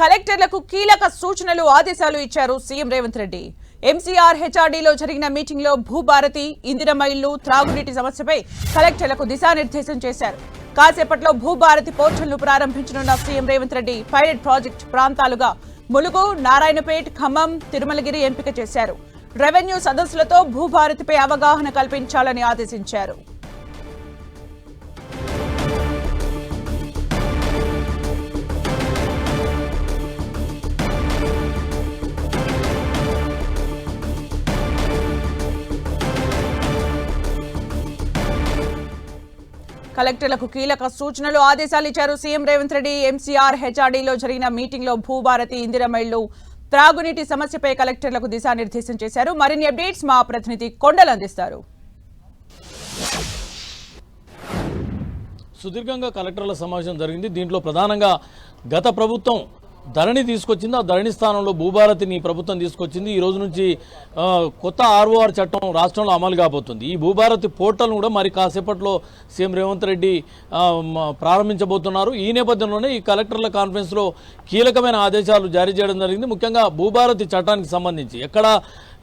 కలెక్టర్లకు కీలక సూచనలు ఆదేశాలు ఇచ్చారు సీఎం రేవంత్ రెడ్డి. ఎంసీఆర్ హెచ్ఆర్డీలో జరిగిన మీటింగ్లో భూభారతి ఇందిరమైళ్ళు ఇల్లు త్రాగునీటి సమస్యపై కలెక్టర్లకు దిశానిర్దేశం చేశారు. కాసేపట్లో భూభారతి పోర్టల్ను ప్రారంభించనున్న CM Revanth Reddy pilot project ప్రాంతాలుగా ములుగు నారాయణపేట్ ఖమ్మం తిరుమలగిరి ఎంపిక చేశారు. రెవెన్యూ సదస్సులతో భూభారతిపై అవగాహన కల్పించాలని ఆదేశించారు. కలెక్టర్లకు కీలక సూచనలు ఆదేశాలు ఇచ్చారు సీఎం రేవంత్ రెడ్డి. ఎంసీఆర్ హెచ్ఆర్డీలో జరిగిన మీటింగ్లో భూభారతి ఇందిరమైళ్ళు త్రాగునీటి సమస్యపై కలెక్టర్లకు దిశానిర్దేశం చేశారు. మరిన్ని అప్డేట్స్ మా ప్రతినిధి కొండలు అందిస్తారు. సుదీర్ఘంగా కలెక్టర్ల సమావేశం జరిగింది. దీంట్లో ప్రధానంగా గత ప్రభుత్వం ధరణి తీసుకొచ్చింది. ఆ ధరణి స్థానంలో భూభారతిని ప్రభుత్వం తీసుకొచ్చింది. ఈ రోజు నుంచి కొత్త ఆర్ఓఆర్ చట్టం రాష్ట్రంలో అమలు కాబోతుంది. ఈ భూభారతి పోర్టల్ను కూడా మరి కాసేపట్లో సీఎం రేవంత్ రెడ్డి ప్రారంభించబోతున్నారు. ఈ నేపథ్యంలోనే ఈ కలెక్టర్ల కాన్ఫరెన్స్లో కీలకమైన ఆదేశాలు జారీ చేయడం జరిగింది. ముఖ్యంగా భూభారతి చట్టానికి సంబంధించి ఎక్కడ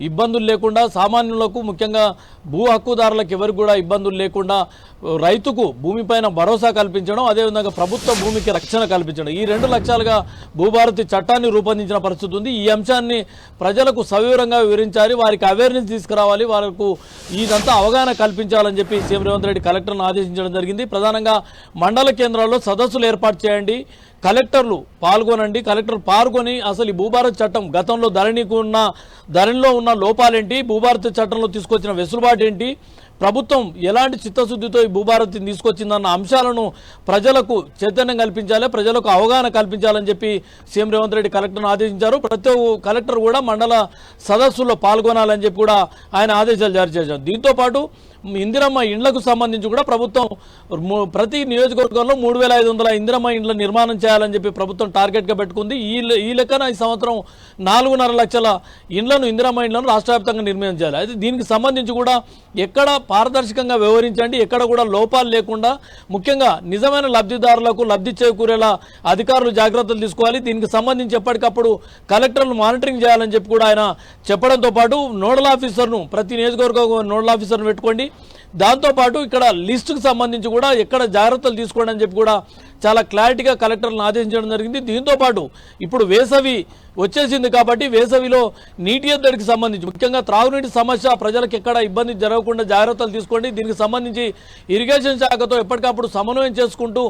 ఇబ్బందులు లేకుండా సామాన్యులకు ముఖ్యంగా భూ హక్కుదారులకు ఎవరికి కూడా ఇబ్బందులు లేకుండా రైతుకు భూమిపైన భరోసా కల్పించడం అదేవిధంగా ప్రభుత్వ భూమికి రక్షణ కల్పించడం. ఈ రెండు లక్ష్యాలుగా భూభారతి చట్టాన్ని రూపొందించిన పరిస్థితి ఉంది. ఈ అంశాన్ని ప్రజలకు సవివరంగా వివరించాలి. వారికి అవేర్నెస్ తీసుకురావాలి. వారికి ఇదంతా అవగాహన కల్పించాలని చెప్పి సీఎం రేవంత్ రెడ్డి కలెక్టర్ను ఆదేశించడం జరిగింది. ప్రధానంగా మండల కేంద్రాల్లో సదస్సులు ఏర్పాటు చేయండి. కలెక్టర్లు పాల్గొనండి. కలెక్టర్ పాల్గొని అసలు ఈ భూభారత చట్టం గతంలో ధరణికి ఉన్న ధరణిలో ఉన్న లోపాలేంటి? భూభారత చట్టంలో తీసుకొచ్చిన వెసులుబాటు ఏంటి ప్రభుత్వం ఎలాంటి చిత్తశుద్ధితో ఈ భూభారతిని తీసుకొచ్చిందన్న అంశాలను ప్రజలకు చైతన్యం కల్పించాలి ప్రజలకు అవగాహన కల్పించాలని చెప్పి సీఎం రేవంత్ రెడ్డి కలెక్టర్ను ఆదేశించారు. ప్రతి ఒక్క కలెక్టర్ కూడా మండల సదస్సుల్లో పాల్గొనాలని చెప్పి కూడా ఆయన ఆదేశాలు జారీ చేశారు. దీంతో పాటు ఇందిరమ్మ ఇండ్లకు సంబంధించి కూడా ప్రభుత్వం ప్రతి నియోజకవర్గంలో మూడు వేల ఐదు వందల ఇందిరమ్మ ఇండ్ల నిర్మాణం చేయాలని చెప్పి ప్రభుత్వం టార్గెట్గా పెట్టుకుంది. ఈ ఈ లెక్కన ఈ సంవత్సరం నాలుగున్నర లక్షల ఇండ్లను ఇందిరమ్మ ఇండ్లను రాష్ట్ర వ్యాప్తంగా నిర్మాణం చేయాలి. అయితే దీనికి సంబంధించి కూడా ఎక్కడ పారదర్శకంగా వ్యవహరించండి ఎక్కడ కూడా లోపాలు లేకుండా ముఖ్యంగా నిజమైన లబ్ధిదారులకు లబ్ధి చేకూరేలా అధికారులు జాగ్రత్తలు తీసుకోవాలి. దీనికి సంబంధించి ఎప్పటికప్పుడు కలెక్టర్లు మానిటరింగ్ చేయాలని చెప్పి కూడా ఆయన చెప్పడంతో పాటు నోడల్ ఆఫీసర్ను ప్రతి నియోజకవర్గం నోడల్ ఆఫీసర్ను పెట్టుకోండి. దాంతోపాటు ఇక్కడ లిస్టుకు సంబంధించి కూడా ఎక్కడ జాగ్రత్తలు తీసుకోండి అని చెప్పి కూడా చాలా క్లారిటీగా కలెక్టర్లను ఆదేశించడం జరిగింది. దీంతో పాటు ఇప్పుడు వేసవి వచ్చేసింది కాబట్టి వేసవిలో నీటి ఎద్దడికి సంబంధించి ముఖ్యంగా త్రాగునీటి సమస్య ప్రజలకు ఎక్కడ ఇబ్బంది జరగకుండా జాగ్రత్తలు తీసుకోండి. దీనికి సంబంధించి ఇరిగేషన్ శాఖతో ఎప్పటికప్పుడు సమన్వయం చేసుకుంటూ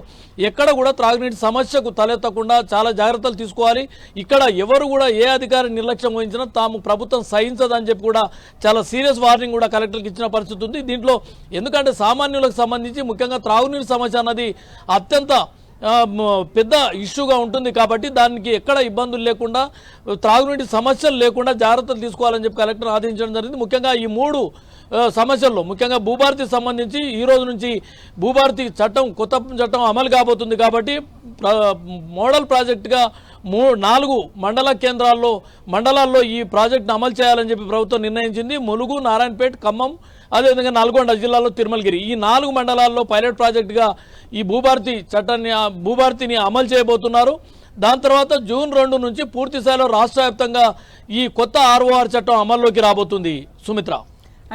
ఎక్కడ కూడా త్రాగునీటి సమస్యకు తలెత్తకుండా చాలా జాగ్రత్తలు తీసుకోవాలి. ఇక్కడ ఎవరు కూడా ఏ అధికారి నిర్లక్ష్యం వహించినా తాము ప్రభుత్వం సహించదని చెప్పి కూడా చాలా సీరియస్ వార్నింగ్ కూడా కలెక్టర్కి ఇచ్చిన పరిస్థితి ఉంది. దీంట్లో ఎందుకంటే సామాన్యులకు సంబంధించి ముఖ్యంగా త్రాగునీటి సమస్య అన్నది అత్యంత పెద్ద ఇష్యూగా ఉంటుంది కాబట్టి దానికి ఎక్కడ ఇబ్బందులు లేకుండా త్రాగునీటి సమస్యలు లేకుండా జాగ్రత్తలు తీసుకోవాలని చెప్పి కలెక్టర్ ఆదేశించడం జరిగింది. ముఖ్యంగా ఈ మూడు సమస్యల్లో ముఖ్యంగా భూభారతికి సంబంధించి ఈ రోజు నుంచి భూభారతి చట్టం కొత్త చట్టం అమలు కాబోతుంది కాబట్టి మోడల్ ప్రాజెక్టుగా మూ నాలుగు మండల కేంద్రాల్లో మండలాల్లో ఈ ప్రాజెక్టును అమలు చేయాలని చెప్పి ప్రభుత్వం నిర్ణయించింది. ములుగు నారాయణపేట్ ఖమ్మం అదేవిధంగా నల్గొండ జిల్లాలో తిరుమలగిరి. ఈ నాలుగు మండలాల్లో పైలట్ ప్రాజెక్టుగా ఈ భూభారతి చట్టాన్ని భూభారతిని అమలు చేయబోతున్నారు. దాని తర్వాత జూన్ రెండు నుంచి పూర్తిస్థాయిలో రాష్ట్ర వ్యాప్తంగా ఈ కొత్త ఆర్ఓఆర్ చట్టం అమల్లోకి రాబోతుంది. సుమిత్ర.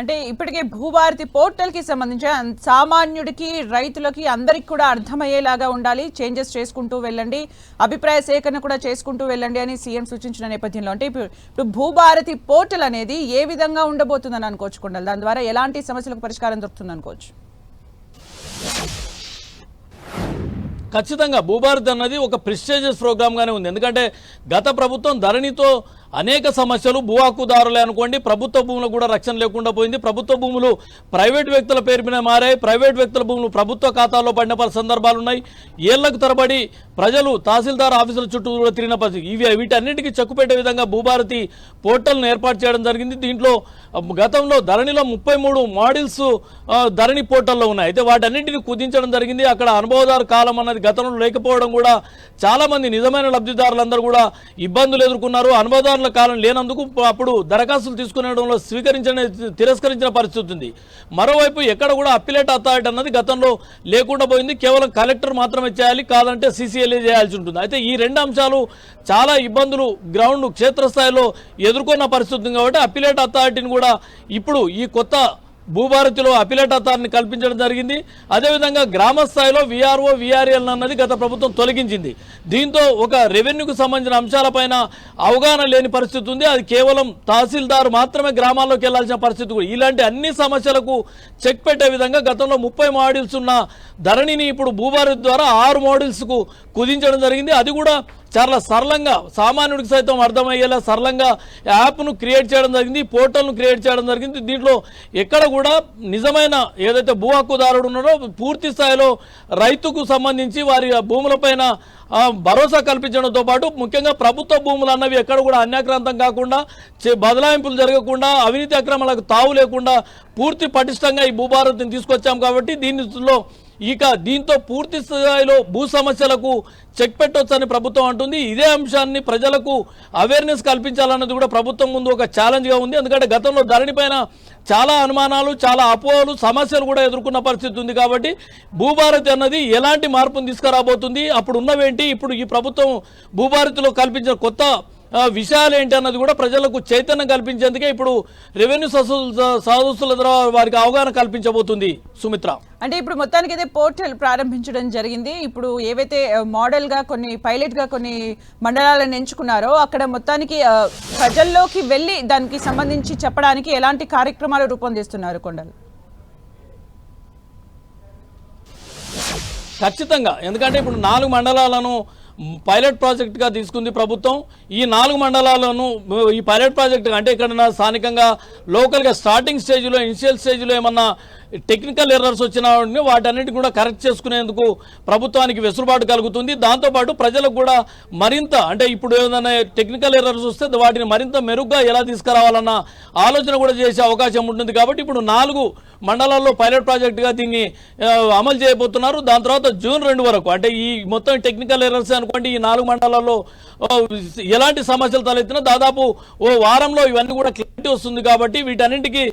అంటే ఇప్పటికే భూభారతి పోర్టల్కి సంబంధించి సామాన్యుడికి రైతులకి అందరికి కూడా అర్థమయ్యేలాగా ఉండాలి. చేంజెస్ చేసుకుంటూ వెళ్ళండి. అభిప్రాయ సేకరణ కూడా చేసుకుంటూ వెళ్ళండి అని సీఎం సూచించిన నేపథ్యంలో అంటే ఇప్పుడు భూభారతి పోర్టల్ అనేది ఏ విధంగా ఉండబోతుందని అనుకోవచ్చు కొండలు? దాని ద్వారా ఎలాంటి సమస్యలకు పరిష్కారం దొరుకుతుంది అనుకోవచ్చు. ఖచ్చితంగా భూభారత్ అన్నది ఒక ప్రిస్టేజియస్ ప్రోగ్రామ్గానే ఉంది. ఎందుకంటే గత ప్రభుత్వం ధరణితో అనేక సమస్యలు భూ హక్కుదారులే అనుకోండి ప్రభుత్వ భూములకు కూడా రక్షణ లేకుండా పోయింది. ప్రభుత్వ భూములు ప్రైవేట్ వ్యక్తుల పేరు మీద మారాయి. ప్రైవేట్ వ్యక్తుల భూములు ప్రభుత్వ ఖాతాల్లో పడిన పలు సందర్భాలు ఉన్నాయి. ఏళ్ళకు తరబడి ప్రజలు తహసీల్దార్ ఆఫీసుల చుట్టూ కూడా తిరిగిన పరిస్థితి. ఇవి వీటన్నిటికీ చెక్కుపెట్టే విధంగా భూభారతి పోర్టల్ను ఏర్పాటు చేయడం జరిగింది. దీంట్లో గతంలో ధరణిలో ముప్పై మూడు మోడల్స్ ధరణి పోర్టల్లో ఉన్నాయి. అయితే వాటన్నింటిని కుదించడం జరిగింది. అక్కడ అనుభవదారు కాలం అన్నది గతంలో లేకపోవడం కూడా చాలామంది నిజమైన లబ్ధిదారులందరూ కూడా ఇబ్బందులు ఎదుర్కొన్నారు. అనుభవదారు అధికారుల కాలం లేనందుకు అప్పుడు దరఖాస్తులు తీసుకునేడంలో స్వీకరించిన తిరస్కరించిన పరిస్థితి ఉంది. మరోవైపు ఎక్కడ కూడా అప్పిలేట్ అథారిటీ అన్నది గతంలో లేకుండా పోయింది. కేవలం కలెక్టర్ మాత్రమే చేయాలి కాదంటే సీసీఎల్ఏ చేయాల్సి ఉంటుంది. అయితే ఈ రెండు అంశాలు చాలా ఇబ్బందులు గ్రౌండ్ క్షేత్రస్థాయిలో ఎదుర్కొన్న పరిస్థితి కాబట్టి అప్పిలేట్ అథారిటీని కూడా ఇప్పుడు ఈ కొత్త భూభారతిలో అపిలేట్ అథారిని కల్పించడం జరిగింది. అదేవిధంగా గ్రామ స్థాయిలో విఆర్ఓ విఆర్ఎల్ అన్నది గత ప్రభుత్వం తొలగించింది. దీంతో ఒక రెవెన్యూకు సంబంధించిన అంశాలపైన అవగాహన లేని పరిస్థితి ఉంది. అది కేవలం తహసీల్దార్ మాత్రమే గ్రామాల్లోకి వెళ్ళాల్సిన పరిస్థితి కూడా. ఇలాంటి అన్ని సమస్యలకు చెక్ పెట్టే విధంగా గతంలో ముప్పై మోడల్స్ ఉన్న ధరణిని ఇప్పుడు భూభారతి ద్వారా ఆరు మోడల్స్కు కుదించడం జరిగింది. అది కూడా చాలా సరళంగా సామాన్యుడికి సైతం అర్థమయ్యేలా సరళంగా యాప్ను క్రియేట్ చేయడం జరిగింది పోర్టల్ను క్రియేట్ చేయడం జరిగింది. దీంట్లో ఎక్కడ కూడా నిజమైన ఏదైతే భూ హక్కుదారుడు ఉన్నారో పూర్తి స్థాయిలో రైతుకు సంబంధించి వారి భూములపైన భరోసా కల్పించడంతో పాటు ముఖ్యంగా ప్రభుత్వ భూములు అన్నవి ఎక్కడ కూడా అన్యాక్రాంతం కాకుండా చే- బదలాయింపులు జరగకుండా అవినీతి అక్రమాలకు తావు లేకుండా పూర్తి పటిష్టంగా ఈ భూభారతిని తీసుకొచ్చాం కాబట్టి దీనిలో ఇక దీంతో పూర్తి స్థాయిలో భూ సమస్యలకు చెక్ పెట్టొచ్చని ప్రభుత్వం అంటుంది. ఇదే అంశాన్ని ప్రజలకు అవేర్నెస్ కల్పించాలన్నది కూడా ప్రభుత్వం ముందు ఒక ఛాలెంజ్గా ఉంది. ఎందుకంటే గతంలో ధరణి పైన చాలా అనుమానాలు చాలా అపోహలు సమస్యలు కూడా ఎదుర్కొన్న పరిస్థితి ఉంది కాబట్టి భూభారతి అన్నది ఎలాంటి మార్పును తీసుకురాబోతుంది? అప్పుడు ఉన్నవేంటి? ఇప్పుడు ఈ ప్రభుత్వం భూభారతిలో కల్పించిన కొత్త విషయాలు ఏంటి అన్నది కూడా ప్రజలకు చైతన్యం కల్పించేందుకే ఇప్పుడు రెవెన్యూ సదస్సుల ద్వారా వారికి అవగాహన కల్పించబోతుంది. సుమిత్ర. అంటే ఇప్పుడు మొత్తానికి అయితే పోర్టల్ ప్రారంభించడం జరిగింది. ఇప్పుడు ఏవైతే ఆ, మోడల్గా కొన్ని పైలట్గా కొన్ని మండలాలను ఎంచుకున్నారో అక్కడ మొత్తానికి ప్రజల్లోకి వెళ్ళి దానికి సంబంధించి చెప్పడానికి ఎలాంటి కార్యక్రమాలు రూపొందిస్తున్నారు కొండలు? ఖచ్చితంగా. ఎందుకంటే ఇప్పుడు నాలుగు మండలాలను పైలట్ ప్రాజెక్ట్గా తీసుకుంది ప్రభుత్వం. ఈ నాలుగు మండలాలను ఈ పైలట్ ప్రాజెక్ట్ అంటే ఇక్కడ స్థానికంగా లోకల్గా స్టార్టింగ్ స్టేజ్లో ఇనిషియల్ స్టేజ్లో ఏమన్నా టెక్నికల్ ఎర్రర్స్ వచ్చిన వాటిని కూడా కరెక్ట్ చేసుకునేందుకు ప్రభుత్వానికి వెసులుబాటు కలుగుతుంది. దాంతోపాటు ప్రజలకు కూడా మరింత అంటే ఇప్పుడు ఏదైనా టెక్నికల్ ఎర్రర్స్ వస్తే వాటిని మరింత మెరుగ్గా ఎలా తీసుకురావాలన్న ఆలోచన కూడా చేసే అవకాశం ఉంటుంది. కాబట్టి ఇప్పుడు నాలుగు మండలాల్లో పైలట్ ప్రాజెక్టుగా దీన్ని అమలు చేయబోతున్నారు. దాని తర్వాత జూన్ రెండు వరకు అంటే ఈ మొత్తం టెక్నికల్ ఎర్రర్స్ అనుకోండి ఈ నాలుగు మండలాల్లో ఎలాంటి సమస్యలు తలెత్తినా దాదాపు ఓ వారంలో ఇవన్నీ కూడా క్లారిటీ వస్తుంది. కాబట్టి వీటన్నింటికి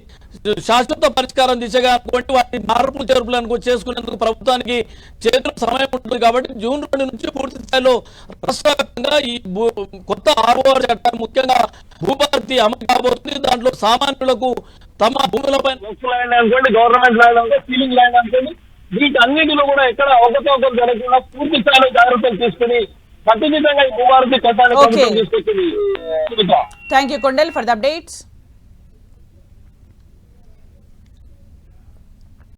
శాశ్వత పరిష్కారం దిశగా అనుకోండి వాటి మార్పులు చేర్పులు అనుకో చేసుకునేందుకు ప్రభుత్వానికి చేతుల సమయం ఉంటుంది కాబట్టి జూన్ రెండు నుంచి పూర్తి స్థాయిలో రాష్ట్ర వ్యాప్తంగా ఈ భూ- కొత్త ఆర్ఓఆర్ చట్టాన్ని ముఖ్యంగా భూభారతి అమలు కాబోతుంది. దాంట్లో సామాన్యులకు తమ భూములపై గవర్నమెంట్ ల్యాండ్ అనుకోండి సీలింగ్ ల్యాండ్ అనుకోండి వీటన్నిటిలో కూడా ఎక్కడ అవకతవకలు జరగకుండా పూర్తి స్థాయిలో జాగ్రత్తలు తీసుకుని కట్టుదిట్టంగా ఈ భూభారతి చట్టాన్ని తీసుకొచ్చింది. Thank you Kondal for the updates